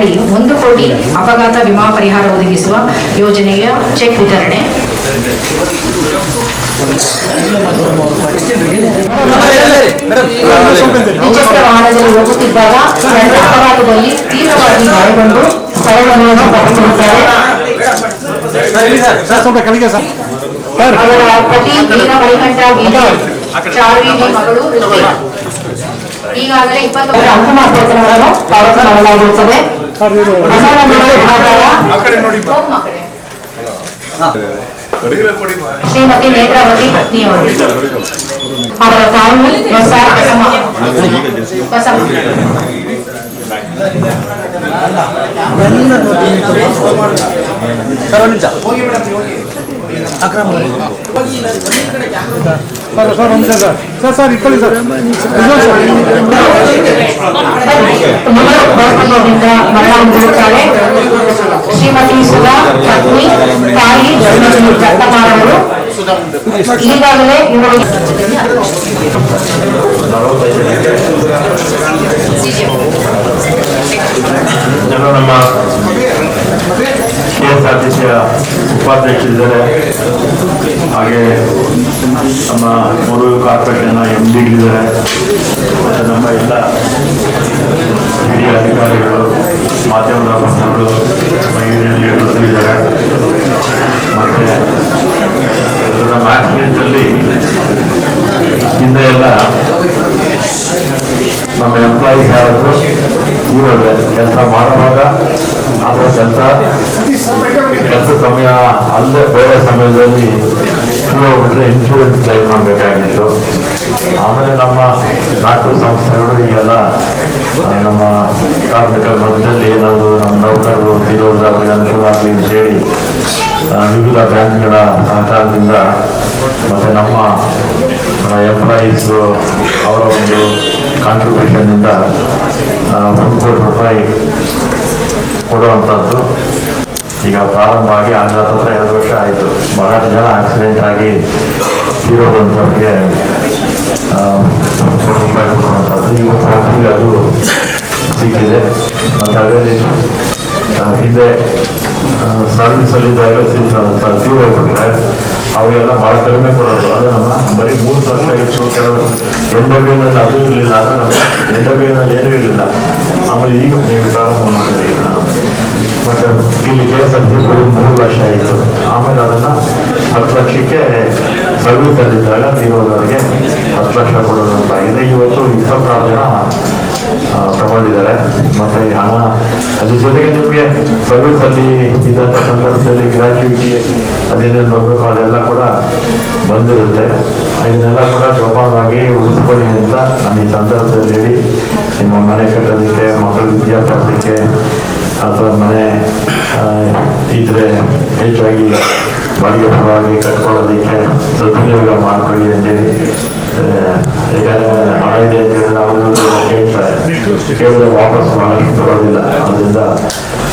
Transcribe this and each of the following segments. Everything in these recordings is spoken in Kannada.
ಅಡಿ ಒಂದು ಕೋಟಿ ಅಪಘಾತ ವಿಮಾ ಪರಿಹಾರ ಒದಗಿಸುವ ಯೋಜನೆಯ ಚೆಕ್ ವಿತರಣೆ. ದ್ವಿಚಕ್ರ ವಾಹನದಲ್ಲಿ ಹೋಗುತ್ತಿದ್ದಾಗ ಅಪಘಾತದಲ್ಲಿ ತೀವ್ರವಾಗಿ ಗಾಯಗೊಂಡು ಸ್ಥಳವನ್ನು ಸರ್ ಅವರ ಪತಿ ವೀರ ಮಣಿಕಂಠ ವೀರ ಮಗಳು. ಈಗಾಗಲೇ ಇಪ್ಪತ್ತು ಅಂತಿಮ ವೇತನವನ್ನು ಪಾವತಿ ಮಾಡಲಾಗಿರುತ್ತದೆ ಸರ್ ಇದು ಹಣವನ್ನು ಆಧಾರ ಹೋಗು ಮಕ್ಕಳೇ. ಶ್ರೀಮತಿ ನೇತ್ರಾವತಿ ಪತ್ನಿಯವರು ಅವರ ತಾಯಿ ಹೊಸ ಬಸಮ್ಮ ಬಸಮ್ಮ ಸರ್ ಒಂದು ನಿಮಿಷ ಸರ್ ಸರ್ ಒಂದು ಸರ್ ಸರ್ ಸರ್ ಇಟ್ಕೊಳ್ಳಿ ಸರ್ ನಿಜವಾಗ್ಲೂ ಸರ್ ಮಗಳು ವೈಫಲ್ಯದಿಂದ ಮರಣ ಹೊಂದಿರುತ್ತಾಳೆ ಶ್ರೀಮತಿ ಸುಧಾ ಪತ್ನಿ ತಾಯಿ ಧರ್ಮದಲ್ಲಿ ದತ್ತಮಾರವರು ಈಗಾಗಲೇ ಇವರಿಗೆ ಎಲ್ಲ ನಮ್ಮ ಕೆ ಎಸ್ ಆರ್ ಟಿ ಸಿಯ ಉಪಾಧ್ಯಕ್ಷರಿದ್ದಾರೆ ಹಾಗೆ ನಮ್ಮ ಮೂರು ಎಂ ಎಂ ಇದ್ದಾರೆ ಮತ್ತು ನಮ್ಮ ಎಲ್ಲ ಹಿರಿಯ ಅಧಿಕಾರಿಗಳು, ಮಾಧ್ಯಮದ ಲೀಡರ್ಸ್ ಇದ್ದಾರೆ ಮತ್ತು ನಮ್ಮ ಆಕ್ಸಿಡೆಂಟಲ್ಲಿ ಹಿಂದೆ ಎಲ್ಲ ನಮ್ಮ ಎಂಪ್ಲಾಯೀಸ್ ಯಾರು ಇರೋದೆ ಕೆಲಸ ಮಾಡುವಾಗ ಅದರ ಕೆಲಸ ಕೆಲಸ ಸಮಯ ಅಲ್ಲದೆ ಬೇರೆ ಸಮಯದಲ್ಲಿ ಹೋಗ್ಬಿಟ್ರೆ ಇನ್ಶೂರೆನ್ಸ್ ಕ್ಲೈಮ್ ಮಾಡಬೇಕಾಗಿತ್ತು. ಆಮೇಲೆ ನಮ್ಮ ನಾಲ್ಕು ಸಂಸ್ಥೆಗಳು ಈಗೆಲ್ಲ ನಮ್ಮ ಕಾರ್ಮಿಕರ ಮಧ್ಯದಲ್ಲಿ ಏನಾದರೂ ನಮ್ಮ ನೌಕರರು ತೀರೋದಾಗಲಿ ಅನುಕೂಲವಾಗಲಿ ಅಂತ ಹೇಳಿ ವಿವಿಧ ಬ್ಯಾಂಕ್ಗಳ ಸಹಕಾರದಿಂದ ಮತ್ತು ನಮ್ಮ ಎಂಪ್ಲಾಯೀಸು ಅವರ ಒಂದು ಕಾಂಟ್ರಿಬ್ಯೂಷನ್ನಿಂದ ಒಂದು ಕೋಟಿ ರೂಪಾಯಿ ಕೊಡುವಂಥದ್ದು ಈಗ ಪ್ರಾರಂಭ ಆಗಿ ಆಗ ಹತ್ರ ಎರಡು ವರ್ಷ ಆಯಿತು. ಬಹಳಷ್ಟು ಜನ ಆಕ್ಸಿಡೆಂಟ್ ಆಗಿ ತೀರೋದಂಥವ್ರಿಗೆ ಇವತ್ತು ಅದು ಸಿಕ್ಕಿದೆ. ಮತ್ತು ಅದೇ ಆ, ಹಿಂದೆ ಸರ್ವಿಸಲ್ಲಿ ಜೀವ ಕೊಟ್ಟರೆ ಅವೆಲ್ಲ ಭಾಳ ಕಡಿಮೆ ಕೊಡೋದು. ಅದು ನಮ್ಮ ಬರೀ ಮೂರು ವರ್ಷ ಹೆಚ್ಚು ಕೆಲವು ಎಂಡಬಿನಲ್ಲಿ ಅದು ಇರಲಿಲ್ಲ. ಆದರೆ ನಮ್ಮ ಎಂಡಬಿನಲ್ಲಿ ಏನೂ ಇರಲಿಲ್ಲ. ಆಮೇಲೆ ಈಗ ನೀವು ಪ್ರಾರಂಭ ಮಾಡಿದ್ರಿ ಮತ್ತೆ ಇಲ್ಲಿ ಕೆ ಎಸ್ ಆರ್ ಮೂರು ಲಕ್ಷ ಆಯಿತು. ಆಮೇಲೆ ಅದನ್ನು ಹತ್ತು ಲಕ್ಷಕ್ಕೆ ಸರ್ವಿಸಲ್ಲಿದ್ದಾಗ ತೀರೋದವರಿಗೆ ಹತ್ತು ಲಕ್ಷ ಕೊಡೋದು ಅಂತ. ಇದೆ ಇವತ್ತು ಇಪ್ಪತ್ತಾರು ಜನ ತಗೊಂಡಿದ್ದಾರೆ. ಮತ್ತು ಹಣ, ಅದ್ರ ಜೊತೆಗೆ ನಿಮಗೆ ಸರ್ವಿಸಲ್ಲಿ ಇದ್ದಂಥ ಸಂದರ್ಭದಲ್ಲಿ ಅದೇ ಅದೇನೇನು ಬರಬೇಕು ಅದೆಲ್ಲ ಕೂಡ ಬಂದಿರುತ್ತೆ. ಇದನ್ನೆಲ್ಲ ಕೂಡ ಜೋಪಾನವಾಗಿ ಉಳಿಸ್ಕೊಳ್ಳಿ ಅಂತ ನಾನು ಈ ಸಂದರ್ಭದಲ್ಲಿ ಹೇಳಿ, ನಿಮ್ಮ ಮನೆ ಕಟ್ಟೋದಕ್ಕೆ, ಮಕ್ಕಳ ವಿದ್ಯಾಭ್ಯಾಸಕ್ಕೆ ಅಥವಾ ಮನೆ ಇದ್ರೆ ಹೆಚ್ಚಾಗಿ ಬಾಡಿಗೆ ಪರವಾಗಿ ಕಟ್ಕೊಳ್ಳೋದಕ್ಕೆ ಸದುಪಯೋಗ ಮಾಡ್ಕೊಳ್ಳಿ ಅಂತೇಳಿ ಯಾಕಂದ್ರೆ ಹಣ ಇದೆ ಅಂತೇಳಿ ನಾವು ಕೇಳ್ತಾರೆ. ಕೇಳಿದ್ರೆ ವಾಪಸ್ ಮಾಡಕ್ಕೆ ಬರೋದಿಲ್ಲ. ಅದರಿಂದ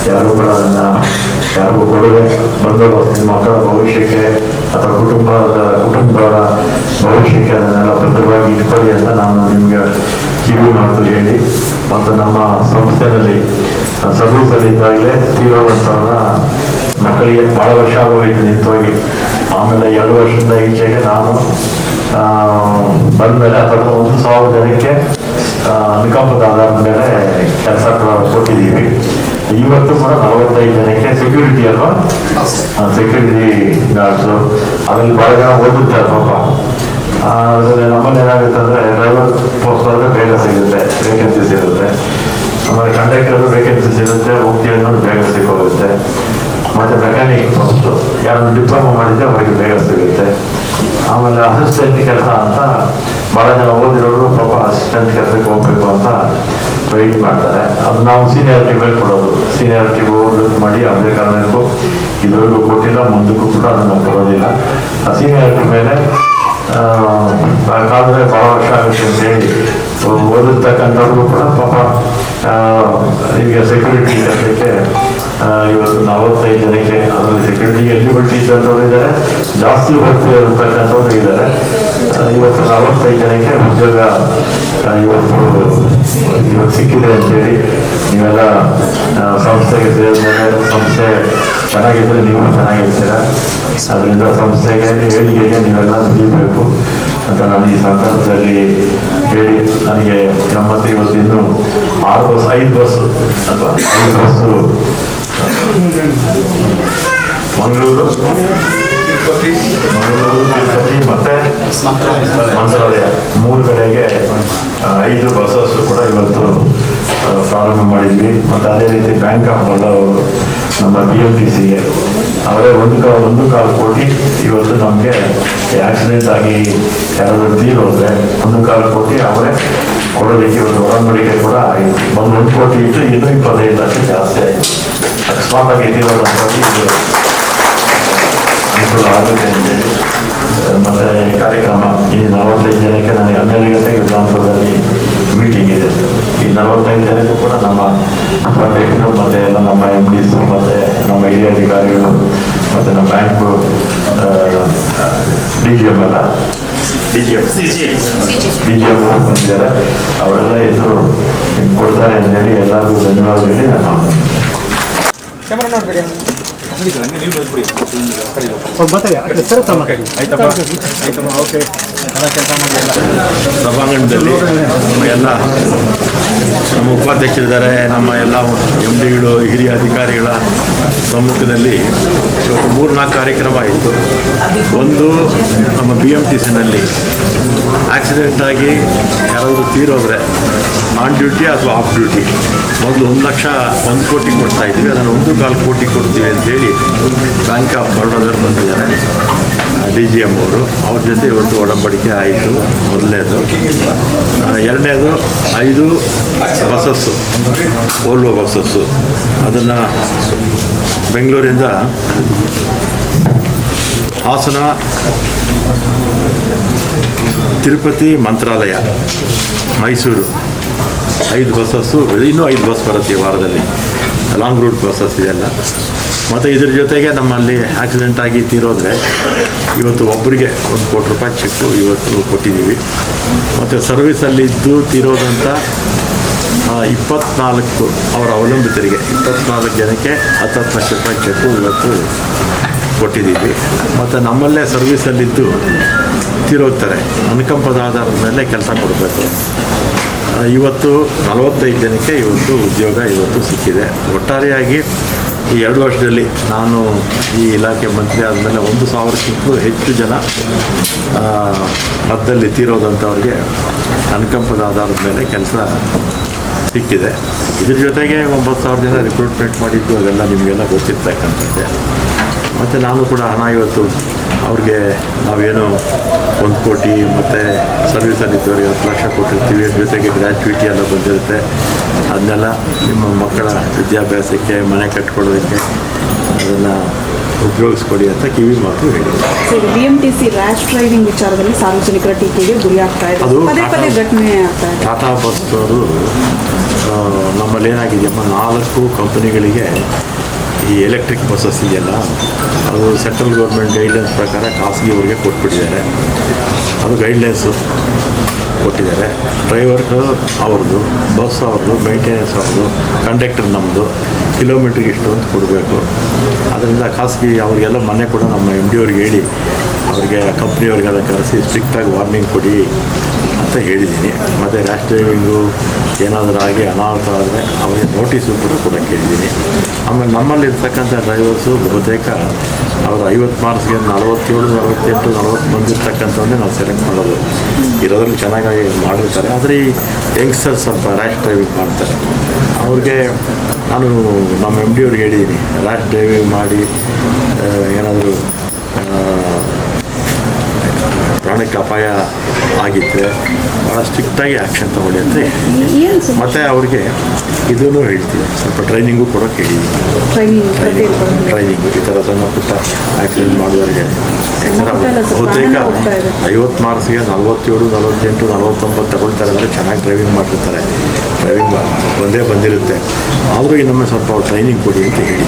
ಯಾರು ಕೂಡ ಅದನ್ನ ಯಾರಿಗೂ ಕೊಡದೆ ಬಂದೋಬಸ್ತ್ ಮಕ್ಕಳ ಭವಿಷ್ಯಕ್ಕೆ ಅಥವಾ ಕುಟುಂಬದ ಕುಟುಂಬದವರ ಭವಿಷ್ಯಕ್ಕೆ ಅದನ್ನೆಲ್ಲ ಭದ್ರವಾಗಿ ಇಟ್ಕೊಳ್ಳಿ ಅಂತ ನಾನು ನಿಮಗೆ ಕಿವಿ ಮಾತು ಹೇಳಿ. ಮತ್ತು ನಮ್ಮ ಸಂಸ್ಥೆಯಲ್ಲಿ ಸರ್ವಿಸಲ್ಲಿ ಇದ್ದಾಗಲೇ ತೀವ್ರವಂತಹ ಮಕ್ಕಳಿಗೆ ಭಾಳ ವರ್ಷ ಆಗೋಯ್ತು ನಿಂತೋಗಿ. ಆಮೇಲೆ ಎರಡು ವರ್ಷದಿಂದ ಈಚೆಗೆ ನಾನು ಬಂದ ಮೇಲೆ ಅಥವಾ ಒಂದು ಸಾವಿರ ಜನಕ್ಕೆ ಅನುಕಂಪದ ಆಧಾರದ ಮೇಲೆ ಕೆಲಸ ಕೊಟ್ಟಿದ್ದೀವಿ. ಇವತ್ತು ಕೂಡ ನಲವತ್ತೈದು ಜನಕ್ಕೆ ಸೆಕ್ಯೂರಿಟಿ ಅಲ್ವಾ? ಸೆಕ್ಯೂರಿಟಿ ಗಾರ್ಡ್ಸು ಅದ್ರಲ್ಲಿ ಭಾಳ ಜನ ಓದುತ್ತೆ ಪಾಪ. ಅದ್ರಲ್ಲಿ ನಮ್ಮಲ್ಲಿ ಏನಾಗುತ್ತೆ ಅಂದರೆ ಡ್ರೈವರ್ ಪೋಸ್ಟ್ ಬೇಗ ಸಿಗುತ್ತೆ ವೇಕೆನ್ಸಿ ಇರುತ್ತೆ ಆಮೇಲೆ ಕಂಡಕ್ಟರ್ ವೇಕೆನ್ಸಿ ಸಿಗುತ್ತೆ ಹೋಗ್ತೀವಿ ಅನ್ನೋದು ಬೇಗ ಸಿಕ್ಕೋಗುತ್ತೆ. ಮತ್ತೆ ಮೆಕ್ಯಾನಿಕ್ ಫಸ್ಟು ಯಾರು ಡಿಪ್ಲೊಮಾ ಮಾಡಿದ್ರೆ ಅವರಿಗೆ ಬೇಗ ಸಿಗುತ್ತೆ. ಆಮೇಲೆ ಅಸಿಸ್ಟೆಂಟ್ ಕೆಲಸ ಅಂತ ಭಾಳ ಜನ ಓದಿರೋರು ಪಾಪ ಅಸಿಸ್ಟೆಂಟ್ ಕೆಲಸಕ್ಕೆ ಹೋಗ್ಬೇಕು ಅಂತ ವೆಯ್ಟ್ ಮಾಡ್ತಾರೆ. ಅದು ನಾವು ಸೀನಿಯಾರಿಟಿ ಮೇಲೆ ಕೊಡೋದು ಸೀನಿಯಾರಿಟಿ ಓವರ್ ಮಾಡಿ ಅದೇ ಕಾರಣಕ್ಕೂ ಇದುವರೆಗೂ ಕೊಟ್ಟಿಲ್ಲ, ಮುಂದಕ್ಕೂ ಕೂಡ ಅದನ್ನು ಕೊಡೋದಿಲ್ಲ. ಆ ಸೀನಿಯಾರಿಟಿ ಮೇಲೆ ಕಾದ್ರೆ ಭಾಳ ವರ್ಷ ಆಗುತ್ತೆ ಅಂತೇಳಿ ಓದಿರ್ತಕ್ಕಂಥವ್ರಿಗೂ ಕೂಡ ಪಾಪ ಈಗ ಸೆಕ್ಯೂರಿಟಿ ಆ, ಇವತ್ತು ನಲವತ್ತೈದು ಜನಕ್ಕೆ ಅದರಲ್ಲಿ ಸೆಕ್ಯೂರಿಟಿ ಎಲಿಜಿಬಿಲಿಟಿ ಇದ್ದಂಥವ್ರು ಇದ್ದಾರೆ. ಜಾಸ್ತಿ ಭರ್ತಿ ಇರತಕ್ಕಂಥವ್ರು ಇದ್ದಾರೆ. ಇವತ್ತು ನಲವತ್ತೈದು ಜನಕ್ಕೆ ಉದ್ಯೋಗ ಇವತ್ತು ಇವತ್ತು ಸಿಕ್ಕಿದೆ ಅಂತೇಳಿ ನೀವೆಲ್ಲ ಸಂಸ್ಥೆಗೆ ಸೇರಿದ ಸಂಸ್ಥೆ ಚೆನ್ನಾಗಿದ್ರೆ ನೀವು ಚೆನ್ನಾಗಿರ್ತೀರ. ಅದರಿಂದ ಸಂಸ್ಥೆಗೆ ಏಳಿಗೆಗೆ ನೀವೆಲ್ಲ ದುಡಿಬೇಕು. ಅಂತ ನಾನು ಈ ಸಂದರ್ಭದಲ್ಲಿ ಹೇಳಿ ನನಗೆ ನಮ್ಮತ್ತೆ ಇವತ್ತು ಇನ್ನು ಆರು ಬಸ್ ಐದು ಬಸ್ ಅಥವಾ ಐದು ಬಸ್ಸು ಮಂಗಳೂರು? ಮಂಗಳೂರು, ತಿರುಪತಿ, ಮತ್ತೆ ಮಂತ್ರಾಲಯ. ಮೂರು ಕಡೆಗೆ ಐದು ಬಸ್ಸಸ್ ಕೂಡ ಇವತ್ತು ಪ್ರಾರಂಭ ಮಾಡಿದ್ವಿ. ಮತ್ತು ಅದೇ ರೀತಿ ಬ್ಯಾಂಕ್ ಆಫ್ ಬರೋಡ ನಮ್ಮ ಬಿ ಎಂ ಟಿ ಸಿಗೆ ಅವರೇ ಒಂದು ಕಾಲು ಒಂದು ಕಾಲು ಕೋಟಿ ಇವತ್ತು ನಮಗೆ ಆಕ್ಸಿಡೆಂಟ್ ಆಗಿ ಯಾರಾದರೂ ತೀರೋದ್ರೆ ಒಂದು ಕಾಲು ಕೋಟಿ ಅವರೇ ಕೊಡೋದಕ್ಕೆ ಒಂದು ಒಡಂಬಡಿಕೆ ಕೂಡ ಆಯಿತು. ಒಂದು ಒಂದು ಕೋಟಿ ಇಟ್ಟು ಇನ್ನೂ ಇಪ್ಪತ್ತೈದು ಲಕ್ಷ ಜಾಸ್ತಿ ಆಯಿತು. ಅಕಸ್ಮಾತ್ ಆಗಿ ತೀರೋದಂಥದ್ದು ಇದು ಅನುಕೂಲ ಆಗುತ್ತೆ ಅಂತೇಳಿ. ಮತ್ತೆ ಕಾರ್ಯಕ್ರಮ, ಈ ನಲವತ್ತೈದು ಜನಕ್ಕೆ ನನಗೆ ಹನ್ನೆರಡು ಗಂಟೆಗೆ ವಿಧಾನಸೌಧದಲ್ಲಿ ನಲವತ್ತೈದು ಜನಕ್ಕೂ ಕೂಡ ನಮ್ಮ ಅಧ್ಯಕ್ಷರು ಮತ್ತೆ ಎಲ್ಲ ನಮ್ಮ ಎಂ ಡಿಸ್ ಮತ್ತೆ ನಮ್ಮ ಹಿರಿಯ ಅಧಿಕಾರಿಗಳು ಮತ್ತೆ ನಮ್ಮ ಬ್ಯಾಂಕು ಡಿ ಜಿ ಎಂ ಎಲ್ಲ D G M D G M ಬಂದಿದ್ದಾರೆ. ಅವರೆಲ್ಲ ಹೆಸರು ಕೊಡ್ತಾರೆ ಅಂತ ಹೇಳಿ ಎಲ್ಲರಿಗೂ ಧನ್ಯವಾದ ಹೇಳಿ ನಾನು ಸಭಾಂಗಣದಲ್ಲಿ ನಮ್ಮ ಎಲ್ಲ ನಮ್ಮ ಉಪಾಧ್ಯಕ್ಷರಿದ್ದಾರೆ ನಮ್ಮ ಎಲ್ಲ ಎಂ ಡಿಗಳು ಹಿರಿಯ ಅಧಿಕಾರಿಗಳ ಸಮ್ಮುಖದಲ್ಲಿ ಇವತ್ತು ಮೂರ್ನಾಲ್ಕು ಕಾರ್ಯಕ್ರಮ ಆಯಿತು ಒಂದು ನಮ್ಮ ಬಿ ಎಂ ಟಿ ಸಿನಲ್ಲಿ ಆಕ್ಸಿಡೆಂಟ್ ಆಗಿ ಯಾರಾದರೂ ತೀರೋದ್ರೆ ಆನ್ ಡ್ಯೂಟಿ ಅಥವಾ ಆಫ್ ಡ್ಯೂಟಿ ಮೊದಲು ಒಂದು ಲಕ್ಷ ಒಂದು ಕೋಟಿ ಕೊಡ್ತಾ ಇದ್ವಿ, ಅದನ್ನು ಒಂದು ಕಾಲು ಕೋಟಿ ಕೊಡ್ತೀವಿ ಅಂತೇಳಿ ಬ್ಯಾಂಕ್ ಆಫ್ ಬರೋಡದಲ್ಲಿ ಬಂದಿದ್ದಾರೆ. ಡಿ ಜಿ ಎಂ ಅವರು. ಅವ್ರ ಜೊತೆ ಇವತ್ತು ಒಡಂಬಡಿಕೆ ಆಯಿತು. ಮೊದಲನೇದು. ಎರಡನೇದು, ಐದು ಬಸ್ಸಸ್ಸು ಓಲ್ವೋ ಬಸ್ಸಸ್ಸು ಅದನ್ನು ಬೆಂಗಳೂರಿಂದ ಹಾಸನ, ತಿರುಪತಿ ಮಂತ್ರಾಲಯ, ಮೈಸೂರು. ಐದು ಬಸ್ಸಸ್ಸು ಇನ್ನೂ ಐದು ಬಸ್ ಬರುತ್ತೆ ವಾರದಲ್ಲಿ. ಲಾಂಗ್ ರೂಟ್ ಪ್ರೊಸೆಸ್ ಇದೆಲ್ಲ. ಮತ್ತು ಇದ್ರ ಜೊತೆಗೆ ನಮ್ಮಲ್ಲಿ ಆಕ್ಸಿಡೆಂಟ್ ಆಗಿ ತೀರೋದ್ರೆ ಇವತ್ತು ಒಬ್ಬರಿಗೆ ಒಂದು ಕೋಟಿ ರೂಪಾಯಿ ಚೆಕ್ಕು ಇವತ್ತು ಕೊಟ್ಟಿದ್ದೀವಿ. ಮತ್ತು ಸರ್ವಿಸಲ್ಲಿ ಇದ್ದು ತೀರೋದಂಥ ಇಪ್ಪತ್ನಾಲ್ಕು ಅವರ ಅವಲಂಬಿತರಿಗೆ, ಇಪ್ಪತ್ನಾಲ್ಕು ಜನಕ್ಕೆ ಹತ್ತು ಹತ್ತು ಲಕ್ಷ ರೂಪಾಯಿ ಚೆಕ್ಕು ಇವತ್ತು ಕೊಟ್ಟಿದ್ದೀವಿ. ಮತ್ತು ನಮ್ಮಲ್ಲೇ ಸರ್ವಿಸಲ್ಲಿದ್ದು ತೀರೋಗ್ತಾರೆ. ಅನುಕಂಪದ ಆಧಾರದ ಮೇಲೆ ಕೆಲಸ ಕೊಡಬೇಕು. ಇವತ್ತು ನಲವತ್ತೈದು ಜನಕ್ಕೆ ಇವತ್ತು ಉದ್ಯೋಗ ಇವತ್ತು ಸಿಕ್ಕಿದೆ. ಒಟ್ಟಾರೆಯಾಗಿ ಈ ಎರಡು ವರ್ಷದಲ್ಲಿ ನಾನು ಈ ಇಲಾಖೆ ಮಂತ್ರಿ ಆದಮೇಲೆ ಒಂದು ಸಾವಿರಕ್ಕಿಂತಲೂ ಹೆಚ್ಚು ಜನ ಆ, ಮಧ್ಯದಲ್ಲಿ ತೀರೋದಂಥವ್ರಿಗೆ ಅನುಕಂಪದ ಆಧಾರದ ಮೇಲೆ ಕೆಲಸ ಸಿಕ್ಕಿದೆ. ಇದ್ರ ಜೊತೆಗೆ ಒಂಬತ್ತು ಸಾವಿರ ಜನ ರಿಕ್ರೂಟ್ಮೆಂಟ್ ಮಾಡಿದ್ದು ಅದೆಲ್ಲ ನಿಮಗೆಲ್ಲ ಗೊತ್ತಿರ್ತಕ್ಕಂಥದ್ದೇ. ಮತ್ತು ನಾನು ಕೂಡ ಹಣ ಇವತ್ತು ಅವ್ರಿಗೆ ನಾವೇನು ಒಂದು ಕೋಟಿ ಮತ್ತು ಸರ್ವಿಸಲ್ಲಿದ್ದವ್ರಿಗೆ ಹತ್ತು ಲಕ್ಷ ಕೊಟ್ಟಿರ್ತೀವಿ ಜೊತೆಗೆ ಗ್ರ್ಯಾಚುಯಿಟಿ ಎಲ್ಲ ಬಂದಿರುತ್ತೆ. ಅದನ್ನೆಲ್ಲ ನಿಮ್ಮ ಮಕ್ಕಳ ವಿದ್ಯಾಭ್ಯಾಸಕ್ಕೆ ಮನೆ ಕಟ್ಕೊಳ್ಳೋದಕ್ಕೆ ಅದನ್ನು ಉಪಯೋಗಿಸ್ಕೊಡಿ ಅಂತ ಕಿವಿ ಮಾತು ಹೇಳಿದ್ರು sir B M T C rash driving ವಿಚಾರದಲ್ಲಿ ಸಾರ್ವಜನಿಕರ ಟೀಕೆಗೆ ಗುರಿಯಾಗ್ತಾ ಇದೆ. ಅದು ಪದೇ ಪದೇ ಘಟನೆ ಆಗ್ತಾ ಇದೆ. ಟಾಟಾ ಬಸ್ ಅವರು ನಮ್ಮಲ್ಲಿ ಏನಾಗಿದೆಯಮ್ಮ ನಾಲ್ಕು ಕಂಪನಿಗಳಿಗೆ ಈ ಎಲೆಕ್ಟ್ರಿಕ್ ಬಸ್ಸಸ್ ಇದೆಯಲ್ಲ, ಅದು ಸೆಂಟ್ರಲ್ ಗೌರ್ಮೆಂಟ್ ಗೈಡ್ಲೈನ್ಸ್ ಪ್ರಕಾರ ಖಾಸಗಿಯವರಿಗೆ ಕೊಟ್ಬಿಟ್ಟಿದ್ದಾರೆ. ಅದು ಗೈಡ್ಲೈನ್ಸು ಕೊಟ್ಟಿದ್ದಾರೆ. ಡ್ರೈವರ್ ಅವ್ರದ್ದು ಬಸ್ ಅವ್ರದ್ದು ಮೇಂಟೆನೆನ್ಸ್ ಅವ್ರದ್ದು ಕಂಡಕ್ಟರ್ ನಮ್ಮದು ಕಿಲೋಮೀಟ್ರಿಗೆ ಇಷ್ಟು ಅಂತ ಕೊಡಬೇಕು. ಅದರಿಂದ ಖಾಸಗಿ ಅವರಿಗೆಲ್ಲ ಮನೆ ಕೂಡ ನಮ್ಮ ಎಂ ಡಿ ಅವ್ರಿಗೆ ಹೇಳಿ, ಅವರಿಗೆ ಕಂಪ್ನಿಯವ್ರಿಗೆಲ್ಲ ಕರೆಸಿ ಸ್ಟ್ರಿಕ್ಟಾಗಿ ವಾರ್ನಿಂಗ್ ಕೊಡಿ. ಅಂತ ಹೇಳಿದ್ದೀನಿ. ಮತ್ತು ರ್ಯಾಶ್ ಡ್ರೈವಿಂಗು ಏನಾದರೂ ಆಗಿ ಅನಾಹುತ ಆದರೆ ಅವರಿಗೆ ನೋಟಿಸು ಕೂಡ ಕೂಡ ಕೇಳಿದ್ದೀನಿ. ಆಮೇಲೆ ನಮ್ಮಲ್ಲಿರ್ತಕ್ಕಂಥ ಡ್ರೈವರ್ಸು ಬಹುತೇಕ ಅವರು ಐವತ್ತು ಮಾರ್ಕ್ಸ್ಗೆ ನಲವತ್ತೇಳು, ನಲವತ್ತೆಂಟು, ನಲವತ್ತು ಬಂದಿರ್ತಕ್ಕಂಥವನ್ನೇ ನಾವು ಸೆಲೆಕ್ಟ್ ಮಾಡೋದು. ಇರೋದ್ರಲ್ಲಿ ಚೆನ್ನಾಗಿ ಮಾಡಿರ್ತಾರೆ. ಆದರೆ ಈ ಯಂಗ್ಸ್ಟರ್ಸ್ ಸ್ವಲ್ಪ ರ್ಯಾಶ್ ಡ್ರೈವಿಂಗ್ ಮಾಡ್ತಾರೆ. ಅವ್ರಿಗೆ ನಾನು ನಮ್ಮ ಎಂ ಡಿ ಅವ್ರಿಗೆ ಹೇಳಿದ್ದೀನಿ. ರ್ಯಾಶ್ ಡ್ರೈವಿಂಗ್ ಮಾಡಿ ಏನಾದರೂ ಪ್ರಾಣಕ್ಕೆ ಅಪಾಯ ಆಗಿದ್ದರೆ ಭಾಳ ಸ್ಟ್ರಿಕ್ಟಾಗಿ ಆ್ಯಕ್ಷನ್ ತಗೊಳ್ಳಿ ಅಂತ ಮತ್ತು ಅವ್ರಿಗೆ ಇದನ್ನು ಹೇಳ್ತೀವಿ ಸ್ವಲ್ಪ ಟ್ರೈನಿಂಗು ಕೊಡೋಕ್ಕೆ ಹೇಳಿದ್ವಿ ಟ್ರೈನಿಂಗ್ ಈ ಥರ ಸಣ್ಣ ಪುಟ್ಟ ಆ್ಯಕ್ಸಿಡೆಂಟ್ ಮಾಡಿದವರಿಗೆ ಬಹುತೇಕ. ಐವತ್ತು ಮಾರ್ಕ್ಸ್ಗೆ ನಲ್ವತ್ತೇಳು ನಲ್ವತ್ತೆಂಟು ನಲ್ವತ್ತೊಂಬತ್ತು ತಗೊಳ್ತಾರೆ ಅಂದರೆ ಚೆನ್ನಾಗಿ ಡ್ರೈವಿಂಗ್ ಮಾಡಿರ್ತಾರೆ ಡ್ರೈವಿಂಗ್ ಬಂದೇ ಬಂದಿರುತ್ತೆ. ಆದರೂ ಇನ್ನೊಮ್ಮೆ ಸ್ವಲ್ಪ ಟ್ರೈನಿಂಗ್ ಕೊಡಿ ಅಂತ ಹೇಳಿ